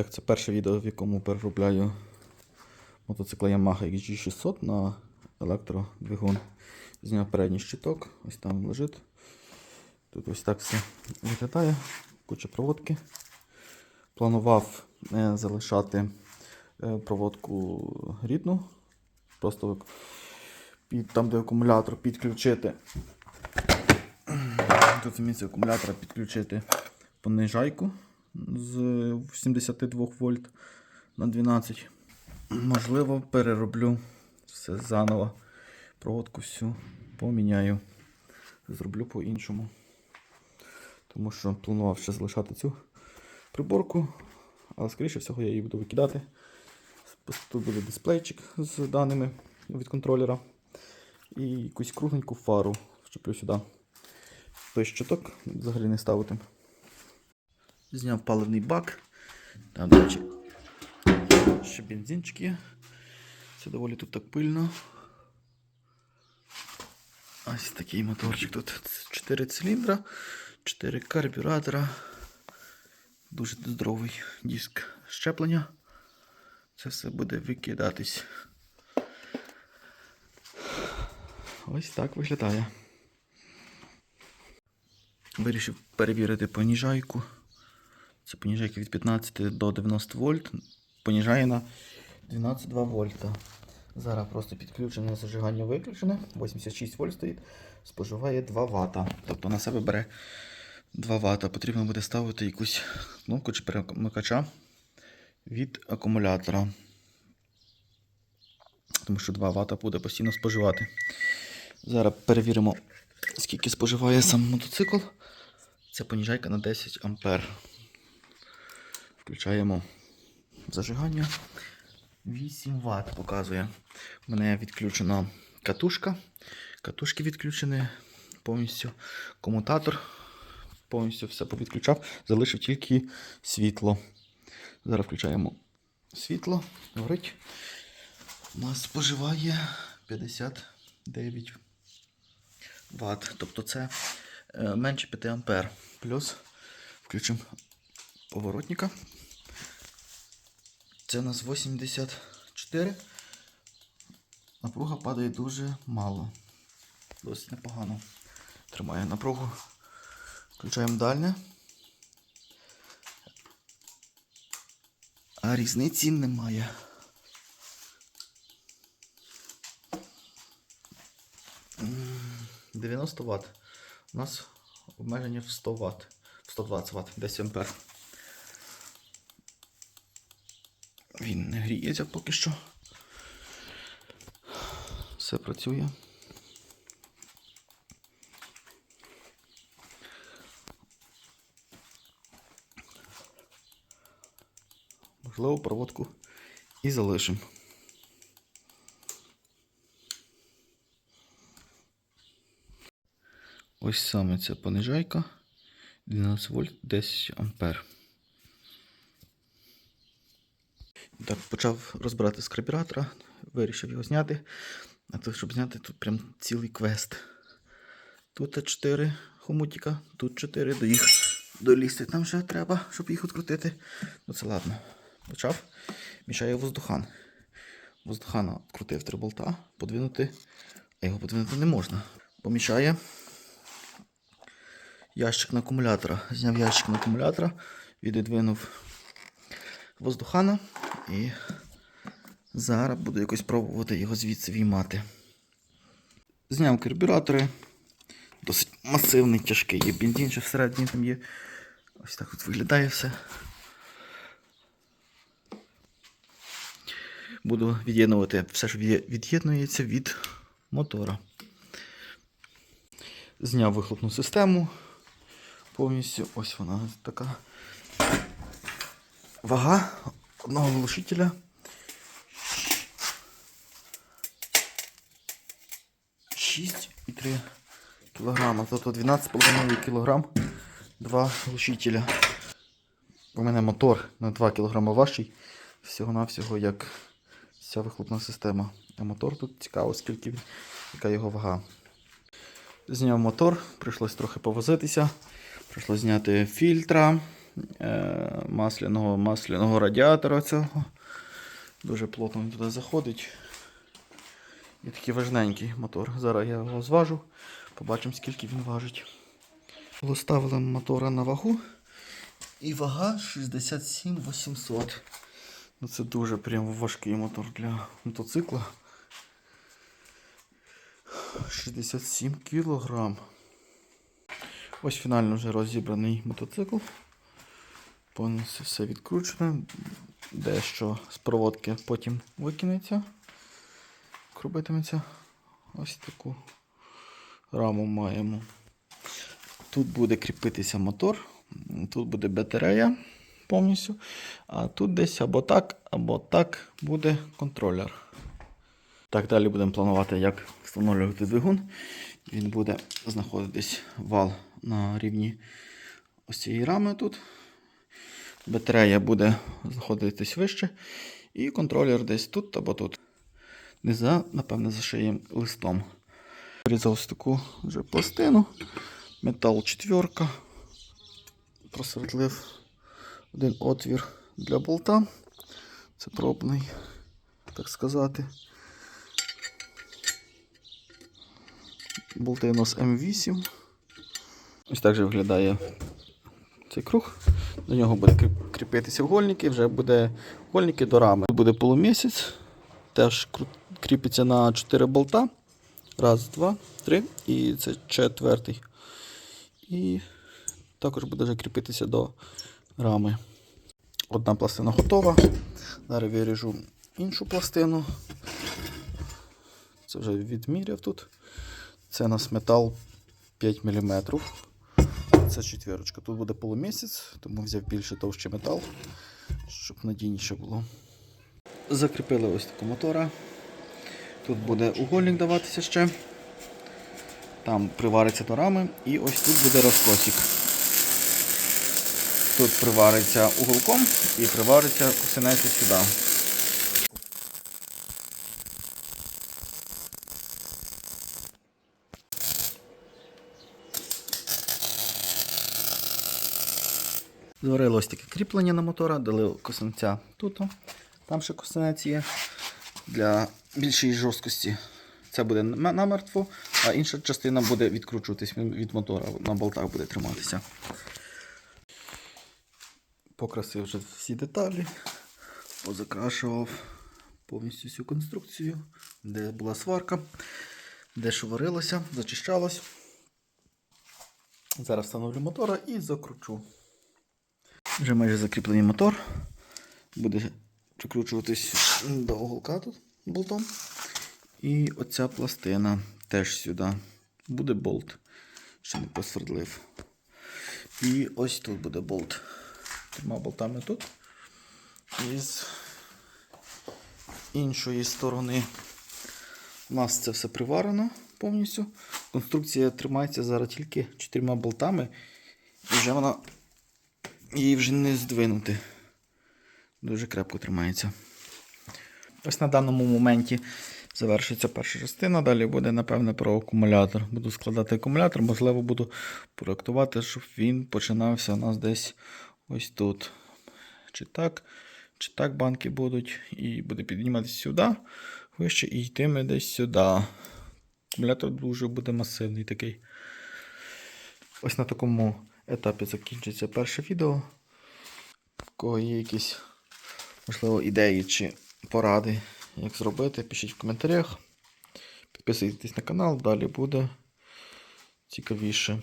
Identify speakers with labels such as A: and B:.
A: Так, це перше відео, в якому переробляю мотоцикл Yamaha XG600 на електродвигун. Зняв передній щиток, ось там лежить. Тут ось так все виглядає, куча проводки. Планував не залишати е, проводку рідну, просто під, там, де акумулятор підключити. Тут в місці акумулятора підключити понижайку з 72 вольт на 12. Можливо, перероблю все заново. Проводку всю поміняю. Зроблю по-іншому. Тому що планував ще залишати цю приборку, але скоріше всього я її буду викидати. Тут буде дисплейчик з даними від контролера. І якусь кругленьку фару вчеплю сюди. Той щиток взагалі не ставити. Зняв паливний бак. Там, до речі, ще бензинчик є. Це доволі тут так пильно. Ось такий моторчик. Тут 4 циліндра, 4 карбюратора. Дуже здоровий диск щеплення. Це все буде викидатись. Ось так виглядає. Вирішив перевірити поніжайку. Це поніжайка від 15 до 90 вольт. Поніжає на 12,2 вольта. Зараз просто підключене зажигання виключене. 86 вольт стоїть. Споживає 2 Вт. Тобто на себе бере 2 Вт. Потрібно буде ставити якусь кнопку чи перемикача від акумулятора. Тому що 2 Вт буде постійно споживати. Зараз перевіримо, скільки споживає сам мотоцикл. Це поніжайка на 10 ампер. Включаємо зажигання. 8 Вт показує. У мене відключена катушка. Катушки відключені повністю. Комутатор повністю все повідключав, залишив тільки світло. Зараз включаємо світло. Горить. У нас споживає 59 Вт. Тобто це е, менше 5 ампер. Плюс включимо поворотника. Це у нас 84. Напруга падає дуже мало. Досить непогано. Тримає напругу. Включаємо дальне. А різниці немає. М, 90 Вт. У нас обмеження в 100 Вт. В 120 Вт, 10 ампер. Він не гріється поки що. Все працює. Можливо, проводку і залишимо. Ось саме ця понижайка. 12 вольт 10 ампер. Так, почав розбирати з карбюратора, вирішив його зняти. А то, щоб зняти, тут прям цілий квест. Тут 4 хомутика, тут 4, до їх долізти там ще треба, щоб їх відкрутити. Ну це ладно. Почав. Мішає воздухан. Воздухана відкрутив три болта, подвинути, а його подвинути не можна. Помішає ящик на акумулятора. Зняв ящик на акумулятора, віддвинув воздухана і зараз буду якось пробувати його звідси віймати. Зняв карбюратори. Досить масивний, тяжкий. Є бензин, ще всередині там є. Ось так от виглядає все. Буду від'єднувати все, що від'єднується від мотора. Зняв вихлопну систему повністю. Ось вона така. Вага одного глушителя. 6,3 кг. Тобто 12,5 кг два глушителя. У мене мотор на 2 кг важчий. Всього-навсього як ця вихлопна система. А мотор тут цікаво, скільки він, яка його вага. Зняв мотор, прийшлось трохи повозитися. Прийшлось зняти фільтра масляного, масляного радіатора цього. Дуже плотно він туди заходить. І такий важненький мотор. Зараз я його зважу, побачимо, скільки він важить. Поставили мотора на вагу. І вага 67 800. Ну, це дуже прям важкий мотор для мотоцикла. 67 кілограм. Ось фінально вже розібраний мотоцикл. Повністю все відкручено. Дещо з проводки потім викинеться. Крубитиметься. Ось таку раму маємо. Тут буде кріпитися мотор, тут буде батарея повністю. А тут десь або так, або так буде контролер. Так, далі будемо планувати, як встановлювати двигун. Він буде знаходитись вал на рівні ось цієї рами тут. Батарея буде знаходитись вище. І контролер десь тут або тут. Низа, напевне, зашиємо листом. Порізав ось таку вже пластину. Метал четверка. Просвердлив один отвір для болта. Це пробний, так сказати. Болти у нас М8. Ось так же виглядає цей круг. До нього буде кріп- кріпитися вгольники, вже буде вгольники до рами. Тут буде полумісяць, теж кріпиться на 4 болта. Раз, два, три. І це четвертий. І також буде вже кріпитися до рами. Одна пластина готова. Зараз виріжу іншу пластину. Це вже відміряв тут. Це у нас метал 5 мм. Це четвірочка. Тут буде полумісяць, тому взяв більше товщий метал, щоб надійніше було. Закріпили ось таку мотора. Тут буде угольник даватися ще. Там привариться до рами і ось тут буде розкосик. Тут привариться уголком і привариться косинець сюди. Зварили ось таке кріплення на мотора, дали косинця тут. Там ще косинець є для більшої жорсткості. Це буде намертво, а інша частина буде відкручуватись від мотора, на болтах буде триматися. Покрасив вже всі деталі, позакрашував повністю всю конструкцію, де була сварка, де що варилося, зачищалось. Зараз встановлю мотора і закручу. Вже майже закріплений мотор. Буде прикручуватись до уголка тут болтом. І оця пластина теж сюди. Буде болт. Ще не посвердлив. І ось тут буде болт. Трьома болтами тут. І з іншої сторони у нас це все приварено повністю. Конструкція тримається зараз тільки чотирма болтами. І вже вона її вже не здвинути. Дуже крепко тримається. Ось на даному моменті завершиться перша частина. Далі буде, напевне, про акумулятор. Буду складати акумулятор, можливо, буду проектувати, щоб він починався у нас десь ось тут. Чи так, чи так банки будуть. І буде підніматися сюди, вище і йтиме десь сюди. Акумулятор дуже буде масивний такий. Ось на такому етапі закінчиться перше відео. В кого є якісь, можливо, ідеї чи поради, як зробити, пишіть в коментарях. Підписуйтесь на канал, далі буде цікавіше.